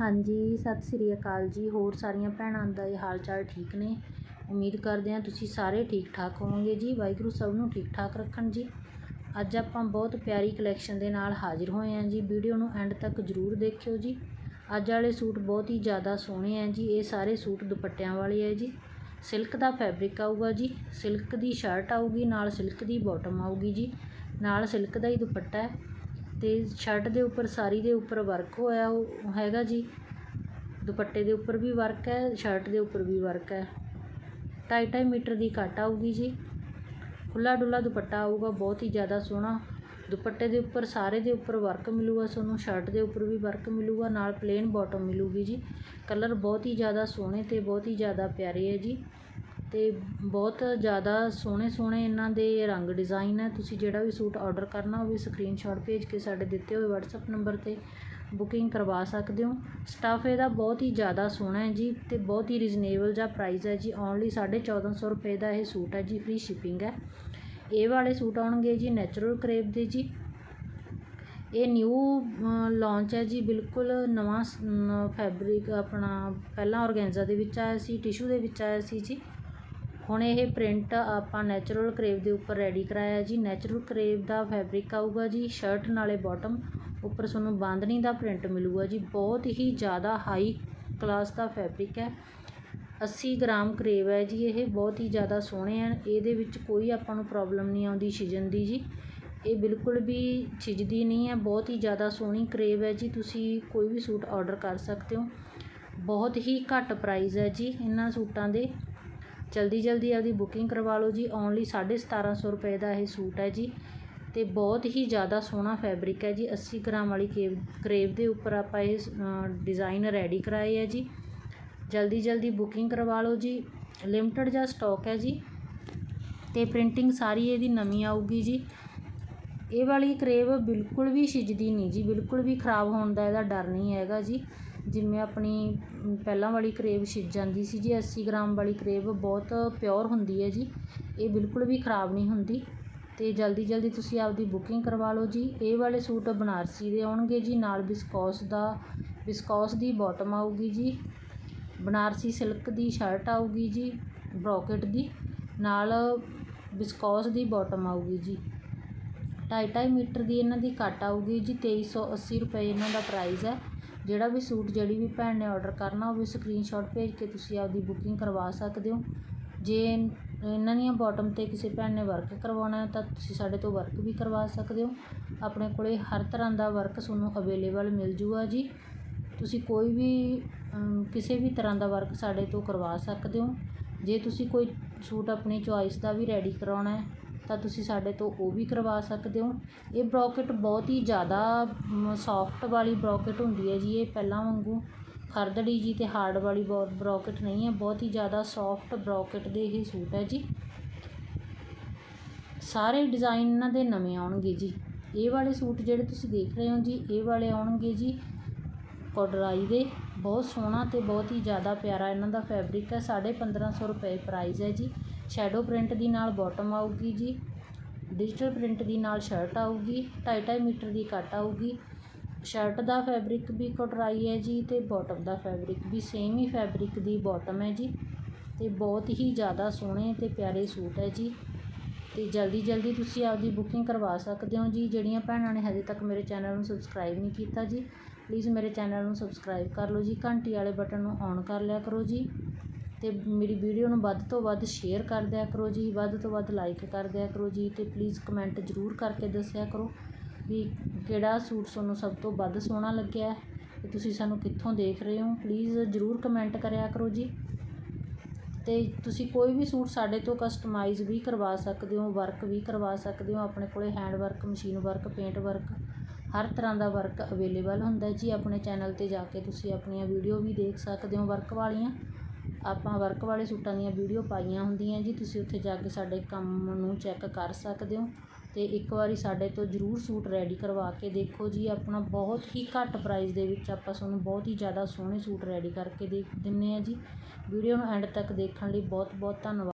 ਹਾਂਜੀ, ਸਤਿ ਸ੍ਰੀ ਅਕਾਲ ਜੀ। ਹੋਰ ਸਾਰੀਆਂ ਭੈਣਾਂ ਦਾ ਇਹ ਹਾਲ ਚਾਲ ਠੀਕ ਨੇ? ਉਮੀਦ ਕਰਦੇ ਹਾਂ ਤੁਸੀਂ ਸਾਰੇ ਠੀਕ ਠਾਕ ਹੋਵੋਗੇ ਜੀ। ਵਾਹਿਗੁਰੂ ਸਭ ਨੂੰ ਠੀਕ ਠਾਕ ਰੱਖਣ ਜੀ। ਅੱਜ ਆਪਾਂ ਬਹੁਤ ਪਿਆਰੀ ਕਲੈਕਸ਼ਨ ਦੇ ਨਾਲ ਹਾਜ਼ਰ ਹੋਏ ਹਾਂ ਜੀ। ਵੀਡੀਓ ਨੂੰ ਐਂਡ ਤੱਕ ਜ਼ਰੂਰ ਦੇਖਿਓ ਜੀ। ਅੱਜ ਵਾਲੇ ਸੂਟ ਬਹੁਤ ਹੀ ਜ਼ਿਆਦਾ ਸੋਹਣੇ ਆ ਜੀ। ਇਹ ਸਾਰੇ ਸੂਟ ਦੁਪੱਟਿਆਂ ਵਾਲੇ ਹੈ ਜੀ। ਸਿਲਕ ਦਾ ਫੈਬਰਿਕ ਆਊਗਾ ਜੀ। ਸਿਲਕ ਦੀ ਸ਼ਰਟ ਆਊਗੀ, ਨਾਲ ਸਿਲਕ ਦੀ ਬਾਟਮ ਆਊਗੀ ਜੀ। ਨਾਲ ਸਿਲਕ ਦਾ ਹੀ ਦੁਪੱਟਾ ਹੈ। ਅਤੇ ਸ਼ਰਟ ਦੇ ਉੱਪਰ, ਸਾਰੀ ਦੇ ਉੱਪਰ ਵਰਕ ਹੋਇਆ ਉਹ ਹੈਗਾ ਜੀ। ਦੁਪੱਟੇ ਦੇ ਉੱਪਰ ਵੀ ਵਰਕ ਹੈ ਸ਼ਰਟ ਦੇ ਉੱਪਰ ਵੀ ਵਰਕ ਹੈ। ਢਾਈ ਢਾਈ ਮੀਟਰ ਦੀ ਕੱਟ ਆਊਗੀ ਜੀ। ਖੁੱਲਾ ਡੁੱਲਾ ਦੁਪੱਟਾ ਆਊਗਾ, ਬਹੁਤ ਹੀ ਜ਼ਿਆਦਾ ਸੋਹਣਾ। ਦੁਪੱਟੇ ਦੇ ਉੱਪਰ, ਸਾਰੇ ਦੇ ਉੱਪਰ ਵਰਕ ਮਿਲੂਗਾ ਤੁਹਾਨੂੰ ਸ਼ਰਟ ਦੇ ਉੱਪਰ ਵੀ ਵਰਕ ਮਿਲੂਗਾ, ਨਾਲ ਪਲੇਨ ਬਾਟਮ ਮਿਲੂਗੀ ਜੀ। ਕਲਰ ਬਹੁਤ ਹੀ ਜ਼ਿਆਦਾ ਸੋਹਣੇ ਤੇ ਬਹੁਤ ਹੀ ਜ਼ਿਆਦਾ ਪਿਆਰੇ ਹੈ ਜੀ। ਅਤੇ ਬਹੁਤ ਜ਼ਿਆਦਾ ਸੋਹਣੇ ਸੋਹਣੇ ਇਹਨਾਂ ਦੇ ਰੰਗ ਡਿਜ਼ਾਇਨ ਹੈ। ਤੁਸੀਂ ਜਿਹੜਾ ਵੀ ਸੂਟ ਔਡਰ ਕਰਨਾ ਹੋਵੇ ਸਕਰੀਨਸ਼ੋਟ ਭੇਜ ਕੇ ਸਾਡੇ ਦਿੱਤੇ ਹੋਏ ਵਟਸਐਪ ਨੰਬਰ ਤੇ ਬੁਕਿੰਗ ਕਰਵਾ ਸਕਦੇ ਹੋ। ਸਟੱਫ ਇਹਦਾ ਬਹੁਤ ਹੀ ਜ਼ਿਆਦਾ ਸੋਹਣਾ ਹੈ ਜੀ ਅਤੇ ਬਹੁਤ ਹੀ ਰੀਜ਼ਨੇਬਲ ਜਿਹਾ ਪ੍ਰਾਈਜ਼ ਹੈ ਜੀ। ਓਨਲੀ 1450 ਰੁਪਏ ਦਾ ਇਹ ਸੂਟ ਹੈ ਜੀ ਫ੍ਰੀ ਸ਼ਿਪਿੰਗ ਹੈ। ਇਹ ਵਾਲੇ ਸੂਟ ਆਉਣਗੇ ਜੀ ਨੈਚੁਰਲ ਕਰੇਪ ਦੇ ਜੀ। ਇਹ ਨਿਊ ਲਾਂਚ ਹੈ ਜੀ, ਬਿਲਕੁਲ ਨਵਾਂ ਫੈਬਰਿਕ ਆਪਣਾ ਪਹਿਲਾਂ ਔਰਗੈਂਜ਼ਾ ਦੇ ਵਿੱਚ ਆਇਆ ਸੀ ਟਿਸ਼ੂ ਦੇ ਵਿੱਚ ਆਇਆ ਸੀ ਜੀ। ਹੁਣ ਇਹ ਪ੍ਰਿੰਟ ਆਪਾਂ ਨੈਚੁਰਲ ਕਰੇਵ ਦੇ ਉੱਪਰ ਰੈਡੀ ਕਰਾਇਆ ਜੀ। ਨੈਚੁਰਲ ਕਰੇਵ ਦਾ ਫੈਬਰਿਕ ਆਊਗਾ ਜੀ ਸ਼ਰਟ ਨਾਲੇ ਬਾਟਮ ਉੱਪਰ ਤੁਹਾਨੂੰ ਬਾਂਦਨੀ ਦਾ ਪ੍ਰਿੰਟ ਮਿਲੂਗਾ ਜੀ। ਬਹੁਤ ਹੀ ਜ਼ਿਆਦਾ ਹਾਈ ਕਲਾਸ ਦਾ ਫੈਬਰਿਕ ਹੈ। 80 ਗ੍ਰਾਮ ਕਰੇਵ ਹੈ ਜੀ ਇਹ। ਬਹੁਤ ਹੀ ਜ਼ਿਆਦਾ ਸੋਹਣੇ ਹਨ। ਇਹਦੇ ਵਿੱਚ ਕੋਈ ਆਪਾਂ ਨੂੰ ਪ੍ਰੋਬਲਮ ਨਹੀਂ ਆਉਂਦੀ ਛਿਜਣ ਦੀ ਜੀ। ਇਹ ਬਿਲਕੁਲ ਵੀ ਛਿਜਦੀ ਨਹੀਂ ਹੈ। ਬਹੁਤ ਹੀ ਜ਼ਿਆਦਾ ਸੋਹਣੀ ਕਰੇਵ ਹੈ ਜੀ। ਤੁਸੀਂ ਕੋਈ ਵੀ ਸੂਟ ਆਰਡਰ ਕਰ ਸਕਦੇ ਹੋ। ਬਹੁਤ ਹੀ ਘੱਟ ਪ੍ਰਾਈਸ ਹੈ ਜੀ ਇਹਨਾਂ ਸੂਟਾਂ ਦੇ। ਜਲਦੀ ਜਲਦੀ ਆਪਦੀ ਬੁਕਿੰਗ ਕਰਵਾ ਲਓ ਜੀ। ਓਨਲੀ 1750 ਰੁਪਏ ਦਾ ਇਹ ਸੂਟ ਹੈ ਜੀ। ਅਤੇ ਬਹੁਤ ਹੀ ਜ਼ਿਆਦਾ ਸੋਹਣਾ ਫੈਬਰਿਕ ਹੈ ਜੀ। 80 ਗ੍ਰਾਮ ਵਾਲੀ ਕੇਵ, ਕਰੇਵ ਦੇ ਉੱਪਰ ਆਪਾਂ ਇਹ ਡਿਜ਼ਾਈਨ ਰੈਡੀ ਕਰਾਏ ਹੈ ਜੀ। ਜਲਦੀ ਜਲਦੀ ਬੁਕਿੰਗ ਕਰਵਾ ਲਓ ਜੀ। ਲਿਮਟਿਡ ਜਿਹਾ ਸਟਾਕ ਹੈ ਜੀ। ਤੇ ਪ੍ਰਿੰਟਿੰਗ ਸਾਰੀ ਇਹਦੀ ਨਵੀਂ ਆਊਗੀ ਜੀ। ਇਹ ਵਾਲੀ ਕਰੇਵ ਬਿਲਕੁਲ ਵੀ ਛਿਜਦੀ ਨਹੀਂ ਜੀ। ਬਿਲਕੁਲ ਵੀ ਖਰਾਬ ਹੋਣ ਦਾ ਇਹਦਾ ਡਰ ਨਹੀਂ ਹੈਗਾ ਜੀ। ਜਿਵੇਂ ਆਪਣੀ ਪਹਿਲਾਂ ਵਾਲੀ ਕਰੇਬ ਛਿਜ ਜਾਂਦੀ ਸੀ ਜੀ 80 ਗ੍ਰਾਮ ਵਾਲੀ ਕਰੇਬ ਬਹੁਤ ਪਿਓਰ ਹੁੰਦੀ ਹੈ ਜੀ। ਇਹ ਬਿਲਕੁਲ ਵੀ ਖਰਾਬ ਨਹੀਂ ਹੁੰਦੀ। ਅਤੇ ਜਲਦੀ ਜਲਦੀ ਤੁਸੀਂ ਆਪਦੀ ਬੁਕਿੰਗ ਕਰਵਾ ਲਓ ਜੀ। ਇਹ ਵਾਲੇ ਸੂਟ ਬਨਾਰਸੀ ਦੇ ਆਉਣਗੇ ਜੀ, ਨਾਲ ਬਿਸਕੌਸ ਦਾ ਬਿਸਕੌਸ ਦੀ ਬੋਟਮ ਆਊਗੀ ਜੀ। ਬਨਾਰਸੀ ਸਿਲਕ ਦੀ ਸ਼ਰਟ ਆਊਗੀ ਜੀ ਬ੍ਰੋਕਟ ਦੀ। ਨਾਲ ਬਿਸਕੌਸ ਦੀ ਬਾਟਮ ਆਊਗੀ ਜੀ। ਢਾਈ ਢਾਈ ਮੀਟਰ ਦੀ ਇਹਨਾਂ ਦੀ ਕੱਟ ਆਊਗੀ ਜੀ 2380 ਰੁਪਏ ਇਹਨਾਂ ਦਾ ਪ੍ਰਾਈਸ ਹੈ। ਜਿਹੜਾ ਵੀ ਸੂਟ ਜਿਹੜੀ ਵੀ ਭੈਣ ਨੇ ਔਡਰ ਕਰਨਾ ਹੋਵੇ ਸਕਰੀਨਸ਼ਾਟ ਭੇਜ ਕੇ ਤੁਸੀਂ ਆਪਦੀ ਬੁਕਿੰਗ ਕਰਵਾ ਸਕਦੇ ਹੋ। ਜੇ ਇਹਨਾਂ ਦੀਆਂ ਬੋਟਮ 'ਤੇ ਕਿਸੇ ਭੈਣ ਨੇ ਵਰਕ ਕਰਵਾਉਣਾ ਤਾਂ ਤੁਸੀਂ ਸਾਡੇ ਤੋਂ ਵਰਕ ਵੀ ਕਰਵਾ ਸਕਦੇ ਹੋ। ਆਪਣੇ ਕੋਲ ਹਰ ਤਰ੍ਹਾਂ ਦਾ ਵਰਕ ਤੁਹਾਨੂੰ ਅਵੇਲੇਬਲ ਮਿਲ ਜੂਗਾ ਜੀ। ਤੁਸੀਂ ਕੋਈ ਵੀ ਕਿਸੇ ਵੀ ਤਰ੍ਹਾਂ ਦਾ ਵਰਕ ਸਾਡੇ ਤੋਂ ਕਰਵਾ ਸਕਦੇ ਹੋ। ਜੇ ਤੁਸੀਂ ਕੋਈ ਸੂਟ ਆਪਣੀ ਚੋਇਸ ਦਾ ਵੀ ਰੈਡੀ ਕਰਾਉਣਾ ਤਾਂ ਤੁਸੀਂ ਸਾਡੇ ਤੋਂ ਉਹ ਵੀ ਕਰਵਾ ਸਕਦੇ ਹੋ। ਇਹ ਬਰੋਕਟ ਬਹੁਤ ਹੀ ਜ਼ਿਆਦਾ ਸੋਫਟ ਵਾਲੀ ਬਰੋਕਟ ਹੁੰਦੀ ਹੈ ਜੀ। ਇਹ ਪਹਿਲਾਂ ਵਾਂਗੂ ਖਰਦੜੀ ਜੀ ਅਤੇ ਹਾਰਡ ਵਾਲੀ ਬੋ ਬਰੋਕਟ ਨਹੀਂ ਹੈ। ਬਹੁਤ ਹੀ ਜ਼ਿਆਦਾ ਸੋਫਟ ਬਰੋਕਟ ਦੇ ਇਹ ਸੂਟ ਹੈ ਜੀ। ਸਾਰੇ ਡਿਜ਼ਾਈਨ ਇਹਨਾਂ ਦੇ ਨਵੇਂ ਆਉਣਗੇ ਜੀ। ਇਹ ਵਾਲੇ ਸੂਟ ਜਿਹੜੇ ਤੁਸੀਂ ਦੇਖ ਰਹੇ ਹੋ ਜੀ, ਇਹ ਵਾਲੇ ਆਉਣਗੇ ਜੀ ਕੋਡਰਾਈ ਦੇ। ਬਹੁਤ ਸੋਹਣਾ ਤੇ ਬਹੁਤ ਹੀ ਜ਼ਿਆਦਾ ਪਿਆਰਾ ਇਹਨਾਂ ਦਾ ਫੈਬਰਿਕ ਹੈ। 1550 ਰੁਪਏ ਪ੍ਰਾਈਸ ਹੈ ਜੀ। ਸ਼ੈਡੋ ਪ੍ਰਿੰਟ ਦੀ ਨਾਲ ਬੋਟਮ ਆਊਗੀ ਜੀ। ਡਿਜੀਟਲ ਪ੍ਰਿੰਟ ਦੀ ਨਾਲ ਸ਼ਰਟ ਆਊਗੀ। 2.5 ਮੀਟਰ ਦੀ ਕੱਟ ਆਊਗੀ। ਸ਼ਰਟ ਦਾ ਫੈਬਰਿਕ ਵੀ ਕਟਰਾਈ ਹੈ ਜੀ ਤੇ ਬਾਟਮ ਦਾ ਫੈਬਰਿਕ ਵੀ ਸੇਮ ਹੀ ਫੈਬਰਿਕ ਦੀ ਬਾਟਮ ਹੈ ਜੀ। ਤੇ ਬਹੁਤ ਹੀ ਜ਼ਿਆਦਾ ਸੋਹਣੇ ਤੇ ਪਿਆਰੇ ਸੂਟ ਹੈ ਜੀ। ਤੇ ਜਲਦੀ ਜਲਦੀ ਤੁਸੀਂ ਆਪਦੀ ਬੁਕਿੰਗ ਕਰਵਾ ਸਕਦੇ ਹੋ ਜੀ। ਜਿਹੜੀਆਂ ਭੈਣਾਂ ਨੇ ਹਜੇ ਤੱਕ ਮੇਰੇ ਚੈਨਲ ਨੂੰ ਸਬਸਕ੍ਰਾਈਬ ਨਹੀਂ ਕੀਤਾ ਜੀ ਪਲੀਜ਼ ਮੇਰੇ ਚੈਨਲ ਨੂੰ ਸਬਸਕ੍ਰਾਈਬ ਕਰ ਲਓ ਜੀ। ਘੰਟੀ ਵਾਲੇ ਬਟਨ ਨੂੰ ਔਨ ਕਰ ਲਿਆ ਕਰੋ ਜੀ। ਅਤੇ ਮੇਰੀ ਵੀਡੀਓ ਨੂੰ ਵੱਧ ਤੋਂ ਵੱਧ ਸ਼ੇਅਰ ਕਰ ਦਿਆ ਕਰੋ ਜੀ, ਵੱਧ ਤੋਂ ਵੱਧ ਲਾਈਕ ਕਰ ਦਿਆ ਕਰੋ ਜੀ ਅਤੇ ਪਲੀਜ਼ ਕਮੈਂਟ ਜ਼ਰੂਰ ਕਰਕੇ ਦੱਸਿਆ ਕਰੋ ਵੀ ਕਿਹੜਾ ਸੂਟ ਤੁਹਾਨੂੰ ਸਭ ਤੋਂ ਵੱਧ ਸੋਹਣਾ ਲੱਗਿਆ ਅਤੇ ਤੁਸੀਂ ਸਾਨੂੰ ਕਿੱਥੋਂ ਦੇਖ ਰਹੇ ਹੋ ਪਲੀਜ਼ ਜ਼ਰੂਰ ਕਮੈਂਟ ਕਰਿਆ ਕਰੋ ਜੀ। ਅਤੇ ਤੁਸੀਂ ਕੋਈ ਵੀ ਸੂਟ ਸਾਡੇ ਤੋਂ ਕਸਟਮਾਈਜ਼ ਵੀ ਕਰਵਾ ਸਕਦੇ ਹੋ ਵਰਕ ਵੀ ਕਰਵਾ ਸਕਦੇ ਹੋ, ਆਪਣੇ ਕੋਲੇ hand work machine work paint work ਹਰ ਤਰ੍ਹਾਂ ਦਾ ਵਰਕ ਅਵੇਲੇਬਲ ਹੁੰਦਾ ਜੀ, ਆਪਣੇ ਚੈਨਲ ਤੇ ਜਾ ਕੇ ਤੁਸੀਂ ਆਪਣੀਆਂ ਵੀਡੀਓ ਵੀ ਦੇਖ ਸਕਦੇ ਹੋ ਵਰਕ ਵਾਲੀਆਂ। ਆਪਾਂ ਵਰਕ ਵਾਲੇ ਸੂਟਾਂ ਦੀਆਂ ਵੀਡੀਓ ਪਾਈਆਂ ਹੁੰਦੀਆਂ ਜੀ, ਤੁਸੀਂ ਉੱਥੇ ਜਾ ਕੇ ਸਾਡੇ ਕੰਮ ਨੂੰ ਚੈੱਕ ਕਰ ਸਕਦੇ ਹੋ। ਅਤੇ ਇੱਕ ਵਾਰੀ ਸਾਡੇ ਤੋਂ ਜ਼ਰੂਰ ਸੂਟ ਰੈਡੀ ਕਰਵਾ ਕੇ ਦੇਖੋ ਜੀ, ਆਪਣਾ ਬਹੁਤ ਹੀ ਘੱਟ ਪ੍ਰਾਈਸ ਦੇ ਵਿੱਚ ਆਪਾਂ ਤੁਹਾਨੂੰ ਬਹੁਤ ਹੀ ਜ਼ਿਆਦਾ ਸੋਹਣੇ ਸੂਟ ਰੈਡੀ ਕਰਕੇ ਦੇ ਦਿੰਦੇ ਹਾਂ ਜੀ। ਵੀਡੀਓ ਨੂੰ ਐਂਡ ਤੱਕ ਦੇਖਣ ਲਈ ਬਹੁਤ ਬਹੁਤ ਧੰਨਵਾਦ।